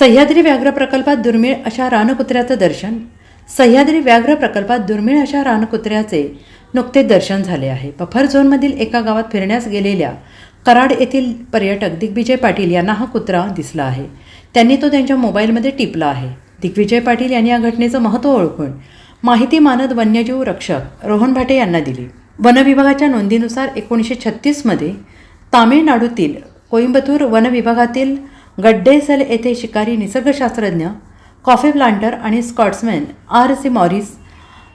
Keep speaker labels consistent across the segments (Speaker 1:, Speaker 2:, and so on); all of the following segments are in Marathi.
Speaker 1: सह्याद्री व्याघ्र प्रकल्पात दुर्मिळ अशा रानकुत्र्याचं दर्शन सह्याद्री व्याघ्र प्रकल्पात दुर्मिळ अशा रानकुत्र्याचे नुकतेच दर्शन झाले आहे. बफर झोनमधील एका गावात फिरण्यास गेलेल्या कराड येथील पर्यटक दिग्विजय पाटील यांना हा कुत्रा दिसला आहे. त्यांनी तो त्यांच्या मोबाईलमध्ये टिपला आहे. दिग्विजय पाटील यांनी या घटनेचं महत्त्व ओळखून माहिती मानद वन्यजीव रक्षक रोहन भाटे यांना दिली. वनविभागाच्या नोंदीनुसार एकोणीसशे छत्तीसमध्ये तामिळनाडूतील कोइंबतूर वनविभागातील गड्डेसल येथे शिकारी निसर्गशास्त्रज्ञ कॉफी प्लांटर आणि स्कॉट्समॅन आर सी मॉरिस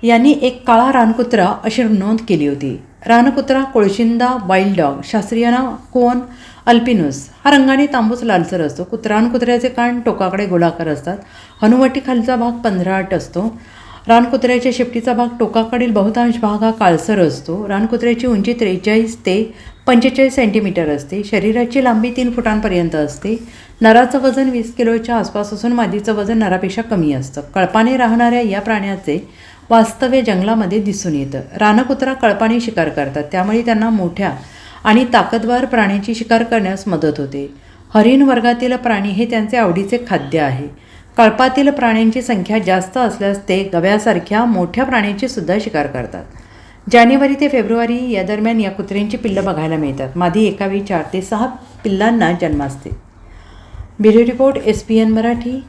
Speaker 1: यांनी एक काळा रानकुत्रा अशी नोंद केली होती. रानकुत्रा कोळशिंदा वाईल्ड डॉग शास्त्रीय नाव कोन अल्पिनोस. हा रंगाने तांबूस लालसर असतो. कुत्रा रानकुत्र्याचे कान टोकाकडे गोलाकार असतात. हनुवटीखालचा भाग पंधराट असतो. रानकुत्र्याच्या शेपटीचा भाग टोकाकडील बहुतांश भाग हा काळसर असतो. रानकुत्र्याची उंची त्रेचाळीस ते पंचेचाळीस सेंटीमीटर असते. शरीराची लांबी तीन फुटांपर्यंत असते. नराचं वजन वीस किलोच्या आसपास असून मादीचं वजन नरापेक्षा कमी असतं. कळपाने राहणाऱ्या या प्राण्याचे वास्तव्य जंगलामध्ये दिसून येतं. रानकुत्रा कळपाने शिकार करतात. त्यामुळे त्यांना मोठ्या आणि ताकदवार प्राण्याची शिकार करण्यास मदत होते. हरिण वर्गातील प्राणी हे त्यांचे आवडीचे खाद्य आहे. कळपातील प्राण्यांची संख्या जास्त असल्यास ते गव्यासारख्या मोठ्या प्राण्यांची सुद्धा शिकार करतात. जानेवारी ते फेब्रुवारी या दरम्यान या कुत्र्यांची पिल्लं बघायला मिळतात. मादी एकावेळी चार ते सहा पिल्लांना जन्मासते bureau report S P N Marathi.